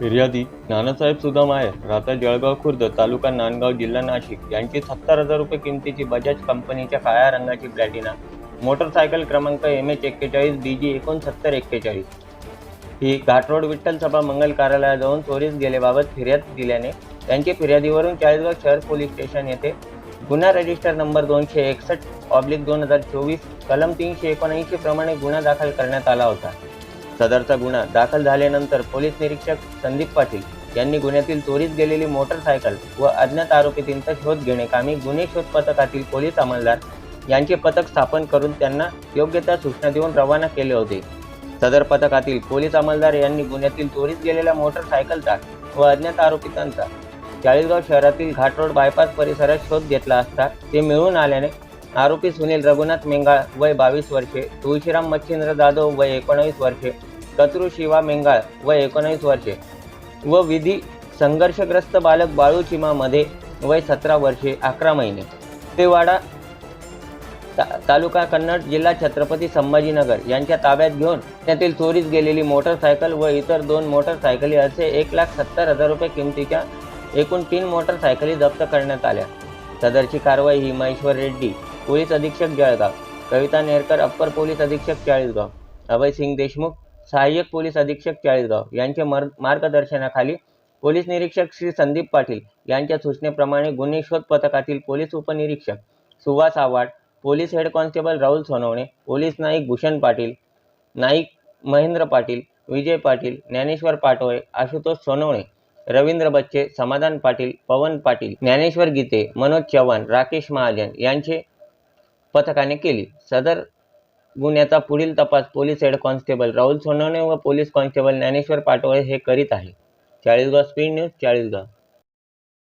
फिर्यादी नानासाहेब सुदाम आहे राहता जळगाव खुर्द तालुका नांदगाव जिल्हा नाशिक यांची सत्तर हजार रुपये किमतीची बजाज कंपनीच्या काळ्या रंगाची प्लॅटिना मोटरसायकल क्रमांक एम एच एक्केचाळीस डी जी एकोणसत्तर एक्केचाळीस. ही घाटरोड विठ्ठल सभा मंगल कार्यालयात जाऊन चोरीस गेल्याबाबत फिर्याद दिल्याने त्यांची फिर्यादीवरून चाळीसगाव शहर पोलीस स्टेशन येथे गुन्हा रजिस्टर नंबर दोनशे एकसष्ट ऑब्लिक दोन हजार चोवीस कलम तीनशे एकोणऐंशी प्रमाणे गुन्हा दाखल करण्यात आला होता. सदरचा गुन्हा दाखल झाल्यानंतर पोलीस निरीक्षक संदीप पाटील यांनी गुन्ह्यातील चोरीस गेलेली मोटरसायकल व अज्ञात आरोपींचा शोध घेणे कामी गुन्हे शोध पथकातील पोलीस अंमलदार यांचे पथक स्थापन करून त्यांना योग्य त्या सूचना देऊन रवाना केले होते. सदर पथकातील पोलीस अंमलदार यांनी गुन्ह्यातील चोरीस गेलेल्या मोटरसायकलचा व अज्ञात आरोपितांचा चाळीसगाव शहरातील घाट रोड बायपास परिसरात शोध घेतला असता ते मिळून आल्याने आरोपी सुनील रघुनाथ मेंगाळ वय बावीस वर्षे तुळशीराम मच्छिंद्र जाधव वय एकोणावीस वर्षे कत्रू शिवा मेंगाळ वय एकोणावीस वर्षे व विधी संघर्षग्रस्त बालक बाळू चिमामध्ये वय सतरा वर्षे अकरा महिने. ते वाडा ता- तालुका कन्नड जिल्हा छत्रपती संभाजीनगर यांच्या ताब्यात घेऊन त्यातील चोरीस गेलेली मोटरसायकल व इतर दोन मोटरसायकली असे एक लाख सत्तर हजार रुपये किमतीच्या एकूण तीन मोटरसायकली जप्त करण्यात आल्या. सदरची कारवाई ही महेश्वर रेड्डी पोलीस अधीक्षक जळगाव कविता नेरकर अप्पर पोलीस अधीक्षक चाळीसगाव. अभय सिंग देशमुख सहाय्यक पोलीस अधीक्षक चाळीसगाव. यांच्या मार मार्गदर्शनाखाली पोलीस निरीक्षक श्री संदीप पाटील यांच्या सूचनेप्रमाणे गुन्हे शोध पथकातील पोलीस उपनिरीक्षक Suvas Avhad police head constable Rahul Sonawane police Naik Bhushan Patil Naik Mahendra Patil Vijay Patil Dnyaneshwar Patole Ashutosh Sonawane Ravindra Bachche Samadhan Patil पवन पाटील ज्ञानेश्वर गीते मनोज चव्हाण राकेश महाजन यांचे पथकाने केली. सदर गुन्ह्याचा पुढील तपास police head constable Rahul Sonawane व पोलीस कॉन्स्टेबल ज्ञानेश्वर पाटोळे हे करीत आहे चाळीसगाव स्पीड न्यूज चाळीसगाव.